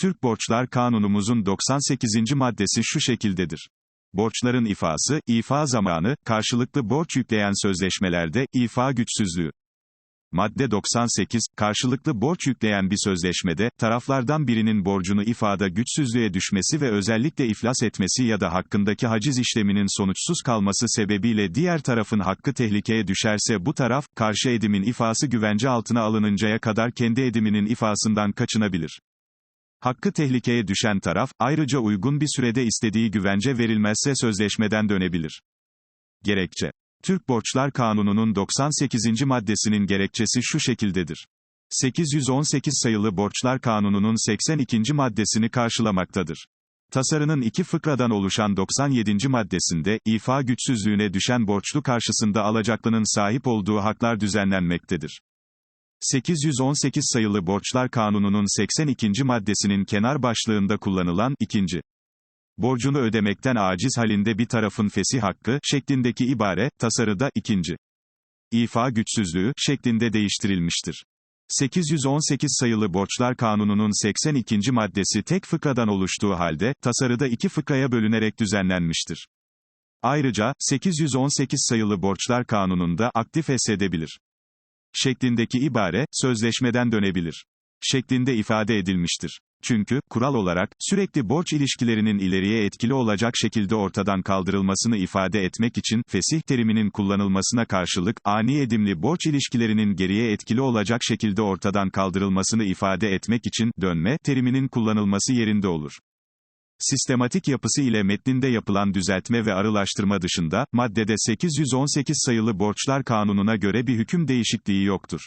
Türk Borçlar Kanunumuzun 98. maddesi şu şekildedir. Borçların ifası, ifa zamanı, karşılıklı borç yükleyen sözleşmelerde, ifa güçsüzlüğü. Madde 98, karşılıklı borç yükleyen bir sözleşmede, taraflardan birinin borcunu ifada güçsüzlüğe düşmesi ve özellikle iflas etmesi ya da hakkındaki haciz işleminin sonuçsuz kalması sebebiyle diğer tarafın hakkı tehlikeye düşerse bu taraf, karşı edimin ifası güvence altına alınıncaya kadar kendi ediminin ifasından kaçınabilir. Hakkı tehlikeye düşen taraf, ayrıca uygun bir sürede istediği güvence verilmezse sözleşmeden dönebilir. Gerekçe Türk Borçlar Kanunu'nun 98. maddesinin gerekçesi şu şekildedir. 818 sayılı Borçlar Kanunu'nun 82. maddesini karşılamaktadır. Tasarının iki fıkradan oluşan 97. maddesinde, ifa güçsüzlüğüne düşen borçlu karşısında alacaklının sahip olduğu haklar düzenlenmektedir. 818 sayılı Borçlar Kanunu'nun 82. maddesinin kenar başlığında kullanılan, ikinci, borcunu ödemekten aciz halinde bir tarafın fesih hakkı, şeklindeki ibare, tasarıda, ikinci, ifa güçsüzlüğü, şeklinde değiştirilmiştir. 818 sayılı Borçlar Kanunu'nun 82. maddesi tek fıkradan oluştuğu halde, tasarıda iki fıkraya bölünerek düzenlenmiştir. Ayrıca, 818 sayılı Borçlar Kanunu'nda aktif esedebilir. Şeklindeki ibare, sözleşmeden dönebilir. Şeklinde ifade edilmiştir. Çünkü, kural olarak, sürekli borç ilişkilerinin ileriye etkili olacak şekilde ortadan kaldırılmasını ifade etmek için, fesih teriminin kullanılmasına karşılık, ani edimli borç ilişkilerinin geriye etkili olacak şekilde ortadan kaldırılmasını ifade etmek için, dönme, teriminin kullanılması yerinde olur. Sistematik yapısı ile metninde yapılan düzeltme ve arılaştırma dışında, maddede 818 sayılı Borçlar Kanunu'na göre bir hüküm değişikliği yoktur.